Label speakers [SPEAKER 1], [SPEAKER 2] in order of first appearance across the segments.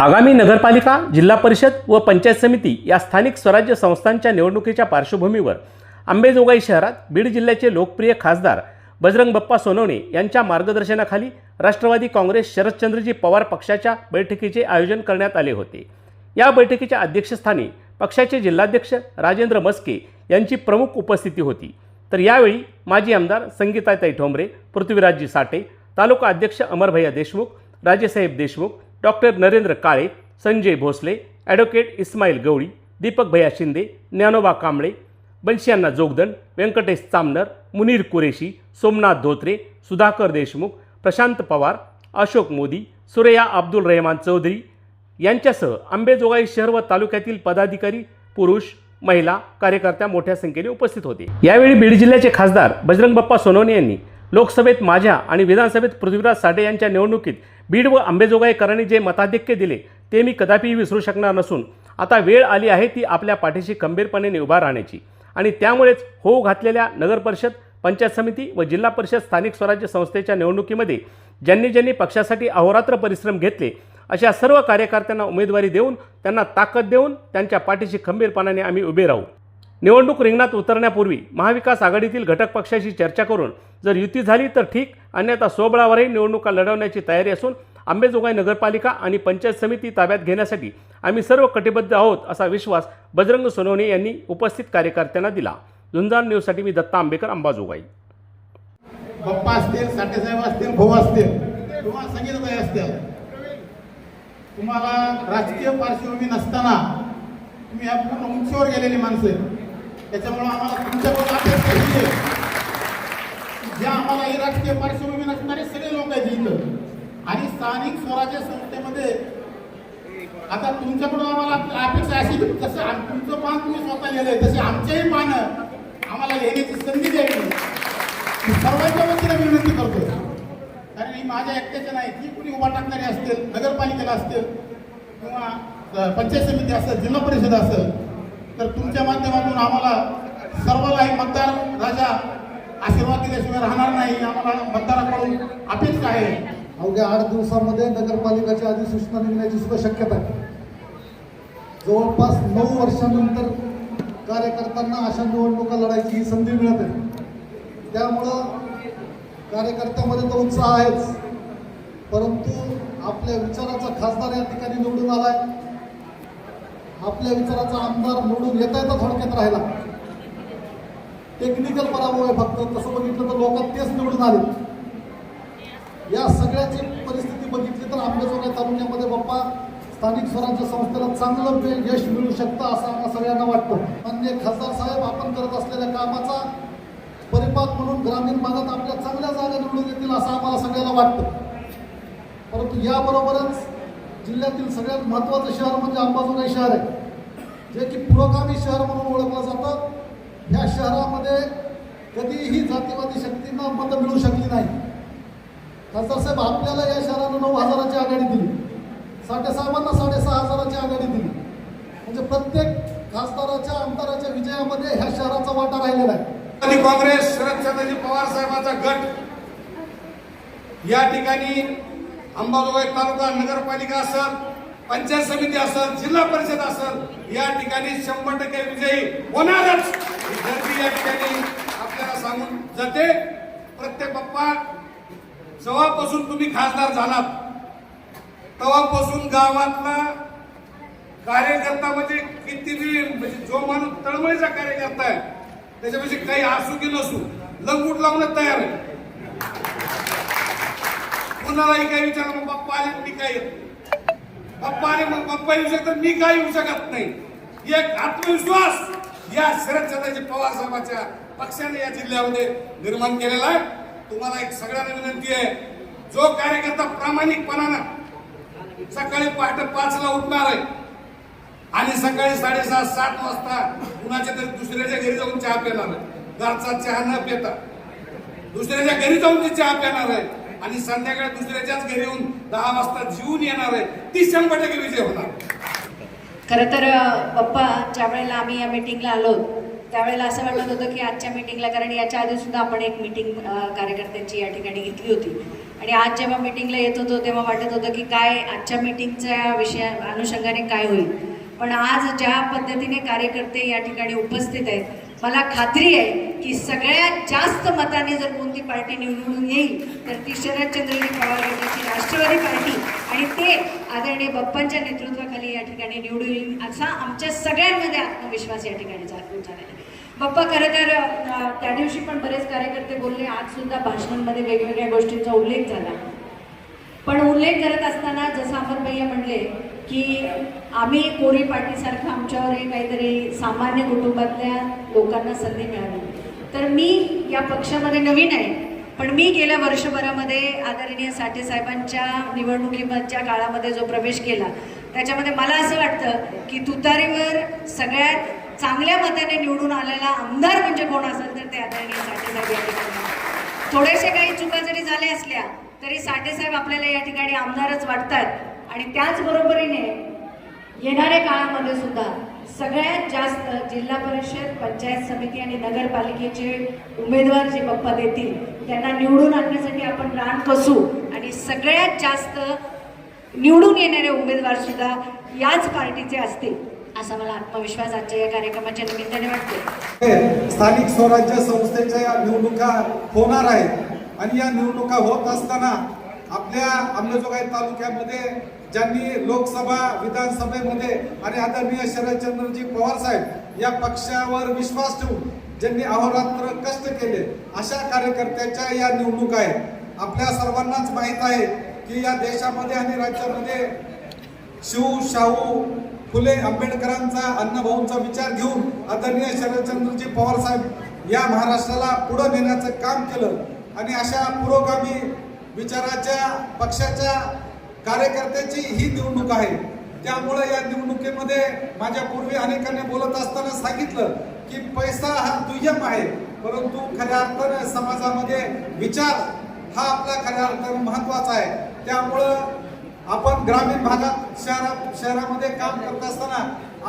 [SPEAKER 1] आगामी नगरपालिका जिल्हा परिषद व पंचायत समिती या स्थानिक स्वराज्य संस्थांच्या निवडणुकीच्या पार्श्वभूमीवर आंबेजोगाई शहरात बीड जिल्ह्याचे लोकप्रिय खासदार बजरंग बप्पा सोनवणे यांच्या मार्गदर्शनाखाली राष्ट्रवादी काँग्रेस शरदचंद्रजी पवार पक्षाच्या बैठकीचे आयोजन करण्यात आले होते. या बैठकीच्या अध्यक्षस्थानी पक्षाचे जिल्हाध्यक्ष राजेंद्र मस्के यांची प्रमुख उपस्थिती होती. तर यावेळी माजी आमदार संगीताताई ठोंबरे पृथ्वीराजजी साठे तालुका अध्यक्ष अमरभैया देशमुख राजेसाहेब देशमुख डॉक्टर नरेंद्र काळे संजय भोसले ॲडव्होकेट इस्माईल गवळी दीपक भैया शिंदे ज्ञानोबा कांबळे बंशियांना जोगदन व्यंकटेश चामनर मुनीर कुरेशी सोमनाथ धोत्रे सुधाकर देशमुख प्रशांत पवार अशोक मोदी सुरैया अब्दुल रहमान चौधरी यांच्यासह आंबेजोगाई शहर व तालुक्यातील पदाधिकारी पुरुष महिला कार्यकर्त्या मोठ्या संख्येने उपस्थित होते. यावेळी बीड जिल्ह्याचे खासदार बजरंग बाप्पा सोनवणे यांनी लोकसभेत माझ्या आणि विधानसभेत पृथ्वीराज साठे यांच्या निवडणुकीत बीड व आंबेजोगाईकरांनी जे मताधिक्य दिले ते मी कदापिही विसरू शकणार नसून आता वेळ आली आहे ती आपल्या पाठीशी खंबीरपणे उभा राहण्याची. आणि त्यामुळेच होऊ घातलेल्या नगरपरिषद पंचायत समिती व जिल्हा परिषद स्थानिक स्वराज्य संस्थेच्या निवडणुकीमध्ये ज्यांनी ज्यांनी पक्षासाठी अहोरात्र परिश्रम घेतले अशा सर्व कार्यकर्त्यांना उमेदवारी देऊन त्यांना ताकद देऊन त्यांच्या पाठीशी खंबीरपणाने आम्ही उभे राहू. निवडणूक रिंगणात उतरण्यापूर्वी महाविकास आघाडीतील घटक पक्षाशी चर्चा करून जर युती झाली तर ठीक अन्यथा स्वबळावरही निवडणुका लढवण्याची तयारी असून आंबेजोगाई नगरपालिका आणि पंचायत समिती ताब्यात घेण्यासाठी आम्ही सर्व कटिबद्ध आहोत असा विश्वास बजरंग सोनवणे यांनी उपस्थित कार्यकर्त्यांना दिला. झुंजार न्यूजसाठी मी दत्ता आंबेकर अंबाजोगाई.
[SPEAKER 2] पप्पा असतील साठेसाहेब असतील भाऊ असतील किंवा संगीतबाई असतील तुम्हाला राजकीय पार्श्वभूमी नसताना तुम्ही ह्या पूर्ण उंचीवर गेलेली माणसं त्याच्यामुळं आम्हाला तुमच्याकडून अपेक्षा ही आहे ज्या आम्हाला ही राजकीय पार्श्वभूमी नसणारे सगळे लोक आहेत इथं. आणि स्थानिक स्वराज्य संस्थेमध्ये आता तुमच्याकडून आम्हाला अपेक्षा अशी तसं जसं तुमचं पान तुम्ही स्वतः लिहिलंय तसे आमचेही पानं आम्हाला लिहिण्याची संधी द्यावी. सर्वांच्या वतीने विनंती करतो कारण ही माझ्या एकट्याच्या नाही जी कुणी उभा टाकणारी असतील नगरपालिकेला असतील किंवा पंचायत समिती असेल जिल्हा परिषद असेल तर तुमच्या माध्यमातून आम्हाला सर्वांनाही मतदार राजा आशीर्वाद दिल्याशिवाय राहणार नाही आम्हाला मतदाराकडून अपेक्षा आहे.
[SPEAKER 3] अवघ्या आठ दिवसामध्ये नगरपालिकाची अधिसूचना निघण्याची सुद्धा शक्यता आहे. जवळपास नऊ वर्षानंतर कार्यकर्त्यांना अशा निवडणुका लढायची ही संधी मिळत आहे. त्यामुळं कार्यकर्त्यामध्ये तर उत्साह आहेच. परंतु आपल्या विचाराचा खासदार या ठिकाणी निवडून आलाय. आपल्या विचाराचा आमदार निवडून येता येता थोडक्यात राहिला. टेक्निकल पराभव आहे फक्त तसं बघितलं तर लोक तेच निवडून आले. या सगळ्याची परिस्थिती बघितली तर आंबेजोगाई तालुक्यामध्ये बाप्पा स्थानिक स्वराज्य संस्थेला चांगलं यश मिळू शकतं असं आम्हाला सगळ्यांना वाटतं. मान्य खासदार साहेब आपण करत असलेल्या कामाचा परिपाक म्हणून ग्रामीण भागात आपल्या चांगल्या जागा निवडून येतील असं आम्हाला सगळ्यांना वाटतं. परंतु याबरोबरच जिल्ह्यातील सगळ्यात महत्त्वाचं शहर म्हणजे अंबाजोगाई शहर आहे. जे की पुरोगामी शहर म्हणून ओळखलं जातं. ह्या शहरामध्ये कधीही जातीवादी शक्तींना मतं मिळू शकली नाही. खासदार साहेब आपल्याला या शहरानं नऊ हजाराची आघाडी दिली. साडेसाहेबांना साडेसहा हजाराची आघाडी दिली. म्हणजे प्रत्येक खासदाराच्या आमदाराच्या विजयामध्ये ह्या शहराचा वाटा राहिलेला आहे.
[SPEAKER 4] आणि काँग्रेस शरदचंद्रजी पवार साहेबांचा गट. या ठिकाणी अंबाजोगाई तालुका नगरपालिका असेल पंचायत समिती असेल जिल्हा परिषद असेल या ठिकाणी शंभर टक्के विजयी होणारच. ही गर्दी या ठिकाणी आपल्याला सांगून जाते प्रत्येक बाप्पा जेव्हापासून तुम्ही खासदार झालात तेव्हापासून गावातला कार्यकर्ता म्हणजे किती म्हणजे जो माणूस तळमळीचा कार्यकर्ता आहे त्याच्यापेक्षा काही असू की नसू लंगूट लावण्यात तयार आहे. कुणालाही काही विचारलं मग बाप्पा आले मी काय येत बाप्पा आले मग बाप्पा येऊ शकतात मी काय येऊ शकत नाही. एक आत्मविश्वास या शरदचंद्रजी पवार साहेबांच्या पक्षाने या जिल्ह्यामध्ये निर्माण केलेला आहे. तुम्हाला एक सगळ्यांना विनंती आहे जो कार्यकर्ता प्रामाणिकपणानं सकाळी पहाटे पाचला उठणार आहे आणि सकाळी साडेसात सात वाजता कुणाच्या तरी दुसऱ्याच्या घरी जाऊन चहा पिणार आहे. घरचा चहा न पिता दुसऱ्याच्या घरी जाऊन ती चहा पिणार आहे. आणि संध्याकाळी दुसऱ्याच्याच घरी येऊन दहा वाजता जीवन येणार आहे. ती शंभर टक्के विजय होणार.
[SPEAKER 5] खरं तर पप्पा ज्या वेळेला आम्ही या मीटिंगला आलो त्यावेळेला असं वाटत होतं की आजच्या मीटिंगला कारण याच्या आधी सुद्धा आपण एक मीटिंग कार्यकर्त्यांची या ठिकाणी घेतली होती. आणि आज जेव्हा मीटिंगला येत होतो तेव्हा वाटत होतं की काय आजच्या मीटिंगच्या विषया अनुषंगाने काय होईल. पण आज ज्या पद्धतीने कार्यकर्ते या ठिकाणी उपस्थित आहेत मला खात्री आहे की सगळ्यात जास्त मताने जर कोणती पार्टी निवडून येईल तर ती शरदचंद्रजी पवार गटाची राष्ट्रवादी पार्टी. आणि ते आदरणीय बाप्पांच्या नेतृत्वाखाली या ठिकाणी निवडून येईल असा आमच्या सगळ्यांमध्ये आत्मविश्वास या ठिकाणी जागृत झालेला आहे. बाप्पा खरं तर त्या दिवशी पण बरेच कार्यकर्ते बोलले आज सुद्धा भाषणांमध्ये वेगवेगळ्या गोष्टींचा उल्लेख झाला. पण उल्लेख करत असताना जसं अमर भैया म्हणले की आम्ही कोरी पार्टीसारखं आमच्यावरही काहीतरी सामान्य कुटुंबातल्या लोकांना संधी मिळाली. तर मी या पक्षामध्ये नवीन आहे पण मी गेल्या वर्षभरामध्ये आदरणीय साठे साहेबांच्या निवडणुकीच्या काळामध्ये जो प्रवेश केला त्याच्यामध्ये मला असं वाटतं की तुतारीवर सगळ्यात चांगल्या मताने निवडून आलेला आमदार म्हणजे कोण असेल तर ते आदरणीय साठे साहेब थोड्याशा थोडेसे काही चुका जरी झाल्या असल्या तरी साठेसाहेब आपल्याला या ठिकाणी आमदारच वाटतात. आणि त्याचबरोबरीने येणाऱ्या काळामध्ये सुद्धा सगळ्यात जास्त जिल्हा परिषद पंचायत समिती आणि नगरपालिकेचे उमेदवार जे पप्पा देतील त्यांना निवडून आणण्यासाठी आपण रान कसू आणि सगळ्यात जास्त निवडून येणारे उमेदवार सुद्धा याच पार्टीचे असतील. असा मला आत्मविश्वास आजच्या या कार्यक्रमाच्या निमित्ताने वाटतो
[SPEAKER 6] स्थानिक स्वराज्य संस्थेच्या या निवडणुका होणार आहेत. आणि या निवडणुका होत असताना आपल्या अंबेजोगाई तालुक्यामध्ये ज्यांनी लोकसभा विधानसभेमध्ये आणि आदरणीय शरदचंद्रजी पवार साहेब या पक्षावर विश्वास ठेवून ज्यांनी अहोरात्र कष्ट केले अशा कार्यकर्त्याच्या या निवडणुका आहेत. आपल्या सर्वांनाच माहीत आहे की या देशामध्ये आणि राज्यामध्ये शिव शाहू फुले आंबेडकरांचा अण्णाभाऊंचा विचार घेऊन आदरणीय शरदचंद्रजी पवार साहेब या महाराष्ट्राला पुढं नेण्याचं काम केलं. आणि अशा पुरोगामी विचाराच्या पक्षाच्या कार्यकर्त्याची ही निवडणूक आहे. त्यामुळे या निवडणुकीमध्ये माझ्या पूर्वी अनेकांनी बोलत असताना सांगितलं की पैसा हा दुय्यम आहे. परंतु खऱ्या अर्थानं समाजामध्ये विचार हा आपला खऱ्या अर्थानं महत्त्वाचा आहे. त्यामुळं आपण ग्रामीण भागात शहरा शहरामध्ये काम करत असताना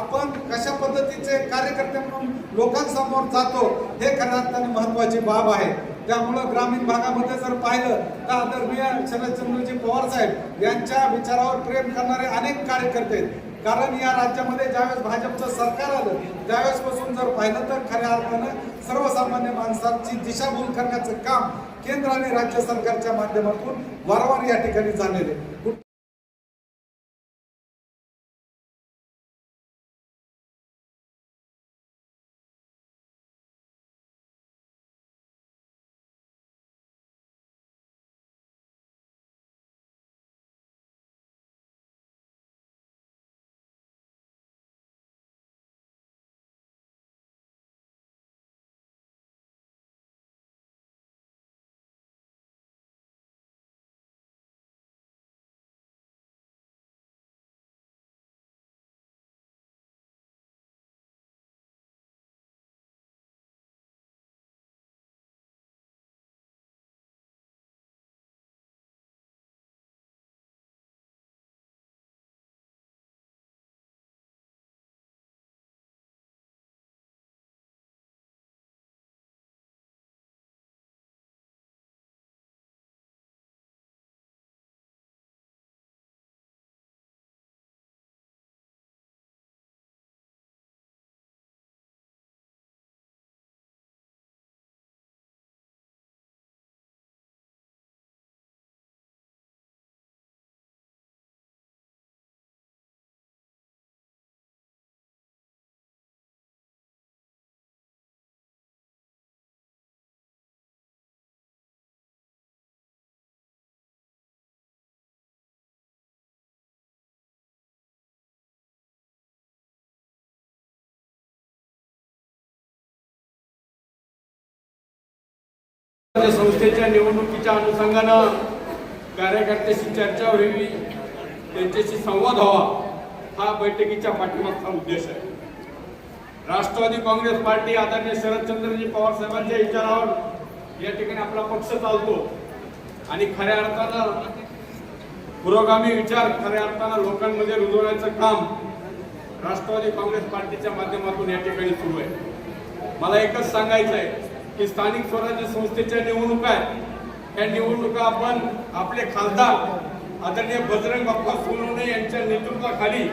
[SPEAKER 6] आपण कशा पद्धतीचे कार्यकर्ते म्हणून लोकांसमोर जातो हे खऱ्या अर्थाने महत्वाची बाब आहे. त्यामुळं ग्रामीण भागामध्ये जर पाहिलं तर आदरणीय शरदचंद्रजी पवार साहेब यांच्या विचारावर प्रेम करणारे अनेक कार्यकर्ते आहेत. कारण या राज्यामध्ये ज्यावेळेस भाजपचं सरकार आलं त्यावेळेसपासून जर पाहिलं तर खऱ्या अर्थानं सर्वसामान्य माणसांची दिशाभूल करण्याचं काम केंद्र आणि राज्य सरकारच्या माध्यमातून वारंवार या ठिकाणी झालेले आहे.
[SPEAKER 7] संस्थेच्या निवडणुकीच्या अनुषंगानं कार्यकर्त्याशी चर्चा व्हावी त्यांच्याशी संवाद व्हावा हा बैठकीच्या पाठीमागचा उद्देश आहे. राष्ट्रवादी काँग्रेस पार्टी आदरणीय शरदचंद्रजी पवार साहेबांच्या विचारावर या ठिकाणी आपला पक्ष चालतो. आणि खऱ्या अर्थानं पुरोगामी विचार खऱ्या अर्थानं लोकांमध्ये रुजवण्याचं काम राष्ट्रवादी काँग्रेस पार्टीच्या माध्यमातून या ठिकाणी सुरू आहे. मला एकच सांगायचं आहे की स्थानिक स्वराज्य संस्थेच्या निवडणुका आहेत. या निवडणुका आपण आपले खासदार आदरणीय बजरंग बाप्पा सोनवणे यांच्या नेतृत्वाखाली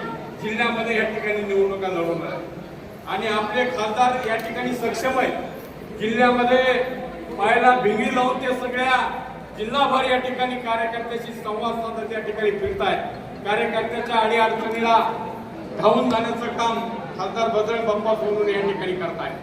[SPEAKER 7] जिल्ह्यामध्ये या ठिकाणी निवडणुका लढवणार आहे. आणि आपले खासदार या ठिकाणी सक्षम आहेत. जिल्ह्यामध्ये पाहायला भिंगी लावून ते सगळ्या जिल्हाभर या ठिकाणी कार्यकर्त्याशी संवाद साधत या ठिकाणी फिरतायत. कार्यकर्त्याच्या अडीअडचणीला धावून जाण्याचं काम खासदार बजरंग बाप्पा सोनवणे या ठिकाणी करतायत.